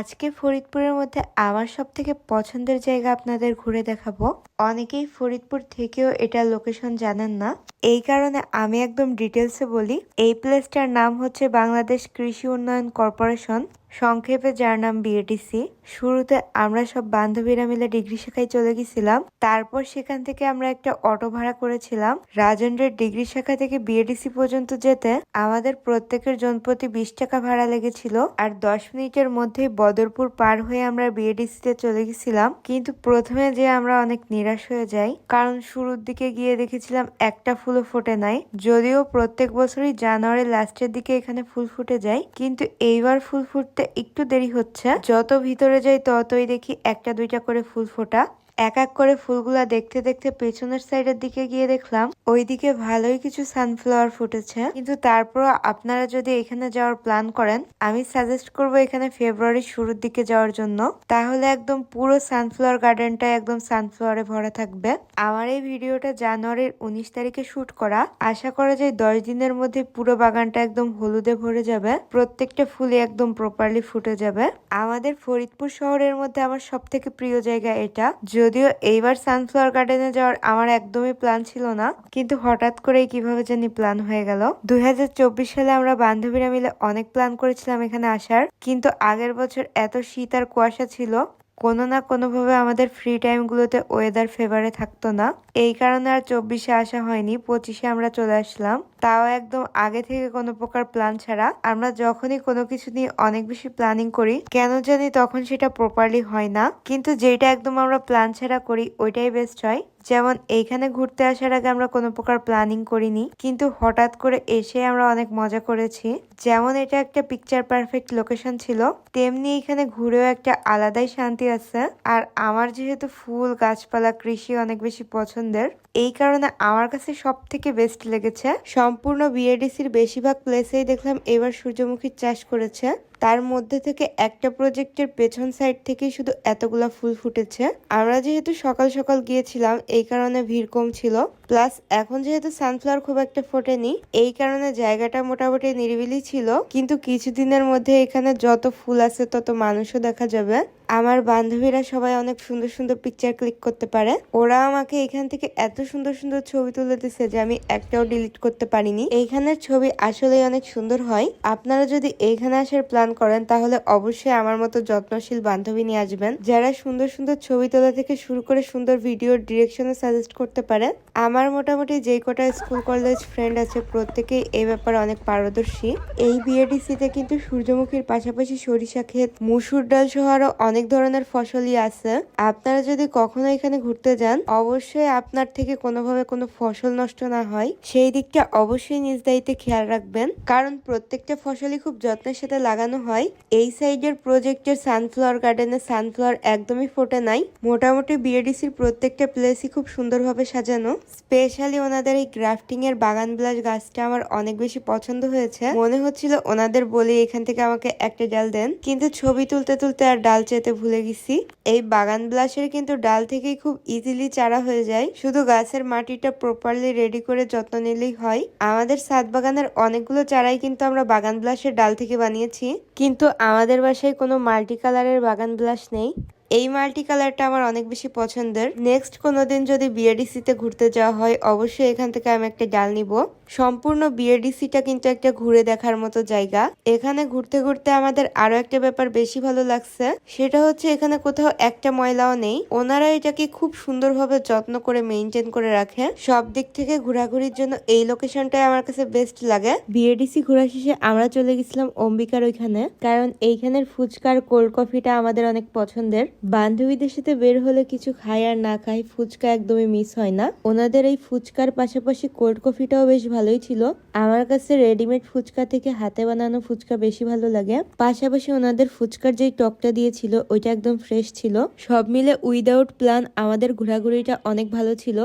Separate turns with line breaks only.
আজকে ফরিদপুরের মধ্যে আমার সব থেকে পছন্দের জায়গা আপনাদের ঘুরে দেখাবো। অনেকেই ফরিদপুর থেকেও এটা লোকেশন জানেন না। এই কারণে আমি একদম ডিটেলসে বলি। এই প্লেসটার নাম হচ্ছে বাংলাদেশ কৃষি উন্নয়ন কর্পোরেশন। সংক্ষেপে যার নাম বিএডিসি শুরুতে আমরা সব বান্ধবীরা মিলে ডিগ্রি শাখায় চলে গেছিলাম। তারপর সেখান থেকে আমরা একটা অটো ভাড়া করেছিলাম। রাজেন্দ্রের ডিগ্রি শাখা থেকে বিএডিসি পর্যন্ত যেতে আমাদের প্রত্যেকের জনপ্রতি বিশ টাকা ভাড়া লেগেছিল আর দশ মিনিটের মধ্যেই বদরপুর পার হয়ে আমরা বিএডিসিতে চলে গেছিলাম। কিন্তু প্রথমে যে আমরা অনেক নিরাশ হয়ে যাই, কারণ শুরুর দিকে গিয়ে দেখেছিলাম একটা ফুলও ফোটে নাই। যদিও প্রত্যেক বছরই জানুয়ারি লাস্টের দিকে এখানে ফুল ফুটে যায়, কিন্তু এইবার ফুল ফুটতে একটু দেরি হচ্ছে। যত ভিতরে যাই ততই দেখি একটা দুইটা করে ফুল ফোটা। এক এক করে ফুলগুলা দেখতে দেখতে পেছনের সাইডের দিকে গিয়ে দেখলাম, ওইদিকে ভালোই কিছু সানফ্লাওয়ার ফুটেছে। কিন্তু তারপর আপনারা যদি এখানে যাওয়ার প্ল্যান করেন, আমি সাজেস্ট করব এখানে ফেব্রুয়ারির শুরুর দিকে যাওয়ার জন্য। তাহলে একদম পুরো সানফ্লাওয়ার গার্ডেনটা একদম সানফ্লাওয়ারে ভরা থাকবে। আমার এই ভিডিওটা জানুয়ারির উনিশ তারিখে শুট করা। আশা করা যায় দশ দিনের মধ্যে পুরো বাগানটা একদম হলুদে ভরে যাবে। প্রত্যেকটা ফুলে একদম প্রপারলি ফুটে যাবে। আমাদের ফরিদপুর শহরের মধ্যে আমার সব থেকে প্রিয় জায়গা এটা। যদিও এইবার সানফ্লাওয়ার গার্ডেনে যাওয়ার আমার একদমই প্ল্যান ছিল না, কিন্তু হঠাৎ করেই কীভাবে জানি প্ল্যান হয়ে গেল। দুই হাজার চব্বিশ সালে আমরা বান্ধবীরা মিলে অনেক প্ল্যান করেছিলাম এখানে আসার, কিন্তু আগের বছর এত শীত আর কুয়াশা ছিল কোনো না কোনোভাবে আমাদের ফ্রি টাইমগুলোতে ওয়েদার ফেভারে থাকতো না। এই কারণে আর চব্বিশে আসা হয়নি, পঁচিশে আমরা চলে আসলাম। তাও একদম আগে থেকে কোনো প্রকার প্ল্যান ছাড়া আমরা যখনই কোনো কিছু নিয়ে অনেক বেশি প্ল্যানিং করি, কেন জানি তখন সেটা প্রপারলি হয় না। কিন্তু যেটা একদম আমরা প্ল্যান ছাড়া করি, ওইটাই বেস্ট হয়। যেমন এইখানে ঘুরতে আসার আগে আমরা কোনো প্রকার প্ল্যানিং করিনি, কিন্তু হঠাৎ করে এসে আমরা অনেক মজা করেছি। যেমন এটা একটা পিকচার পারফেক্ট লোকেশন ছিল, তেমনি এখানে ঘুরেও একটা আলাদাই শান্তি আছে। আর আমার যেহেতু ফুল গাছপালা, কৃষি অনেক বেশি পছন্দের, এই কারণে আমার কাছে সব থেকে বেস্ট লেগেছে। সম্পূর্ণ বিএডিসির বেশিরভাগ প্লেসেই দেখলাম এবার সূর্যমুখীর চাষ করেছে। তার মধ্যে থেকে একটা প্রজেক্টের পেছন সাইড থেকে শুধু এতগুলা ফুল ফুটেছে। আমরা যেহেতু সকাল সকাল গিয়েছিলাম, এই কারণে ভিড় কম ছিল। প্লাস এখন যেহেতু সানফ্লাওয়ার খুব একটা ফোটেনি, এই কারণে জায়গাটা মোটামুটি নিরিবিলি ছিল। কিন্তু কিছুদিনের মধ্যে এখানে যত ফুল আছে, তত মানুষও দেখা যাবে। আমার বান্ধবীরা সবাই অনেক সুন্দর সুন্দর পিকচার ক্লিক করতে পারে। ওরা আমাকে এখান থেকে এত সুন্দর সুন্দর ছবি তুলে দিচ্ছে যে আমি একটাও ডিলিট করতে পারিনি। এইখানের ছবি আসলেই অনেক সুন্দর হয়। আপনারা যদি এইখানে আসার প্ল্যান করেন, তাহলে অবশ্যই আমার মতো যত্নশীল বান্ধবী নিয়ে আসবেন। যারা সুন্দর সুন্দর ছবি তোলা থেকে শুরু করে সুন্দর ভিডিও ডিরেকশনে সাজেস্ট করতে পারে আমার মোটামুটি যে কটা স্কুল, কলেজ ফ্রেন্ড আছে প্রত্যেকেই এই ব্যাপারে অনেক পারদর্শী। এই বিএডিসিতে কিন্তু সূর্যমুখীর পাশাপাশি সরিষা ক্ষেত, মুসুর ডাল সহ আরও অনেক ধরনের ফসলই আছে। আপনারা যদি কখনো এখানে ঘুরতে যান, অবশ্যই আপনার থেকে কোনোভাবে কোনো ফসল নষ্ট না হয়। সেই দিকটা অবশ্যই নিজ দায়িত্বে খেয়াল রাখবেন। কারণ প্রত্যেকটা ফসলই খুব যত্নের সাথে লাগানো হয়। এই সাইডের প্রজেক্টের সানফ্লাওয়ার গার্ডেনে সানফ্লাওয়ার একদমই ফোটে নাই। মোটামুটি বিএডিসির প্রত্যেকটা প্লেসই খুব সুন্দরভাবে সাজানো। স্পেশালি ওনাদের এই গ্রাফটিং এর বাগান বিলাস গাছটা আমার অনেক বেশি পছন্দ হয়েছে। মনে হচ্ছিল ওনাদের বলে এখান থেকে আমাকে একটা ডাল দেন, কিন্তু ছবি তুলতে তুলতে আর ডাল চেতে ভুলে গেছি। এই বাগান বিলাসের কিন্তু ডাল থেকেই খুব ইজিলি চারা হয়ে যায়। শুধু গাছের মাটিটা প্রপারলি রেডি করে যত্ন নিলেই হয়। আমাদের সাত বাগানের অনেকগুলো চারাই কিন্তু আমরা বাগান বিলাসের ডাল থেকে বানিয়েছি। কিন্তু আমাদের বাসায় কোনো মাল্টি কালারের বাগান বিলাস নেই। এই মাল্টি কালারটা আমার অনেক বেশি পছন্দের। নেক্সট কোনোদিন যদি বিএডিসিতে ঘুরতে যাওয়া হয়, অবশ্যই এখান থেকে আমি একটা ডাল নিব। সম্পূর্ণ বিএডিসিটা কিন্তু একটা ঘুরে দেখার মতো জায়গা। এখানে ঘুরতে ঘুরতে আমাদের আরও একটা ব্যাপার বেশি ভালো লাগছে। সেটা হচ্ছে এখানে কোথাও একটা ময়লাও নেই। ওনারা এটাকে খুব সুন্দরভাবে যত্ন করে মেনটেন করে রাখে। সব দিক থেকে ঘোরাঘুরির জন্য এই লোকেশনটাই আমার কাছে বেস্ট লাগে। বিএডিসি ঘোরা শেষে আমরা চলে গেছিলাম অম্বিকার ওইখানে। কারণ এইখানের ফুচকার কোল্ড কফিটা আমাদের অনেক পছন্দের। বান্ধবীদের সাথে বের হলে কিছু খাই আর না খাই ফুচকা একদমই মিস হয় না। ওনাদের এই ফুচকার পাশাপাশি কোল্ড কফিটাও বেশ ভালোই ছিল। আমার কাছে রেডিমেড ফুচকা থেকে হাতে বানানো ফুচকা বেশি ভালো লাগে। পাশাপাশি ওনাদের ফুচকার যে টকটা দিয়েছিল, ওইটা একদম ফ্রেশ ছিল। সব মিলে উইদাউট প্ল্যান আমাদের ঘোরাঘুরিটা অনেক ভালো ছিল।